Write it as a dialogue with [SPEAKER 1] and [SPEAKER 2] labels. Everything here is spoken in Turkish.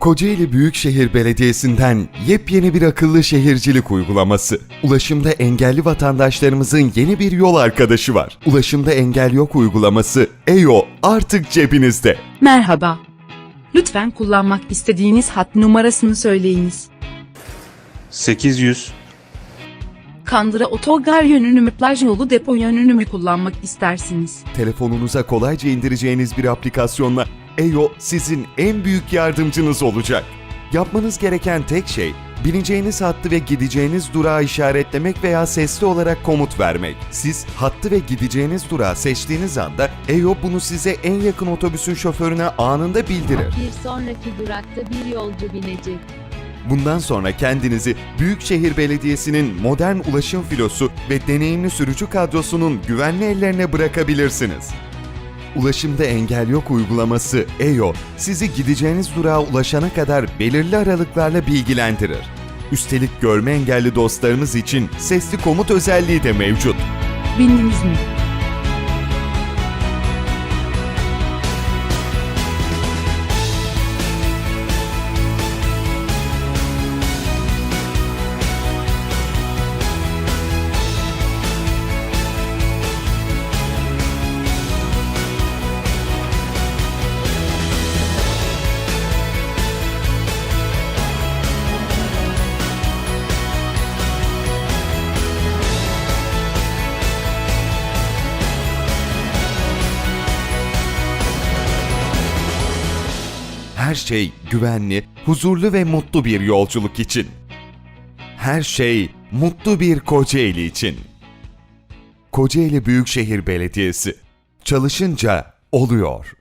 [SPEAKER 1] Kocaeli Büyükşehir Belediyesi'nden yepyeni bir akıllı şehircilik uygulaması. Ulaşımda engelli vatandaşlarımızın yeni bir yol arkadaşı var. Ulaşımda engel yok uygulaması EYO artık cebinizde.
[SPEAKER 2] Merhaba. Lütfen kullanmak istediğiniz hat numarasını söyleyiniz.
[SPEAKER 3] 800
[SPEAKER 2] Kandıra otogar yönünü mü plaj yolu depo yönünü mü kullanmak istersiniz?
[SPEAKER 1] Telefonunuza kolayca indireceğiniz bir aplikasyonla EYO sizin en büyük yardımcınız olacak. Yapmanız gereken tek şey bineceğiniz hattı ve gideceğiniz durağı işaretlemek veya sesli olarak komut vermek. Siz hattı ve gideceğiniz durağı seçtiğiniz anda EYO bunu size en yakın otobüsün şoförüne anında bildirir.
[SPEAKER 4] Bir sonraki durakta bir yolcu binecek.
[SPEAKER 1] Bundan sonra kendinizi Büyükşehir Belediyesi'nin modern ulaşım filosu ve deneyimli sürücü kadrosunun güvenli ellerine bırakabilirsiniz. Ulaşımda engel yok uygulaması EYO sizi gideceğiniz durağa ulaşana kadar belirli aralıklarla bilgilendirir. Üstelik görme engelli dostlarımız için sesli komut özelliği de mevcut.
[SPEAKER 2] Bindiniz mi?
[SPEAKER 1] Her şey güvenli, huzurlu ve mutlu bir yolculuk için. Her şey mutlu bir Kocaeli için. Kocaeli Büyükşehir Belediyesi. Çalışınca oluyor.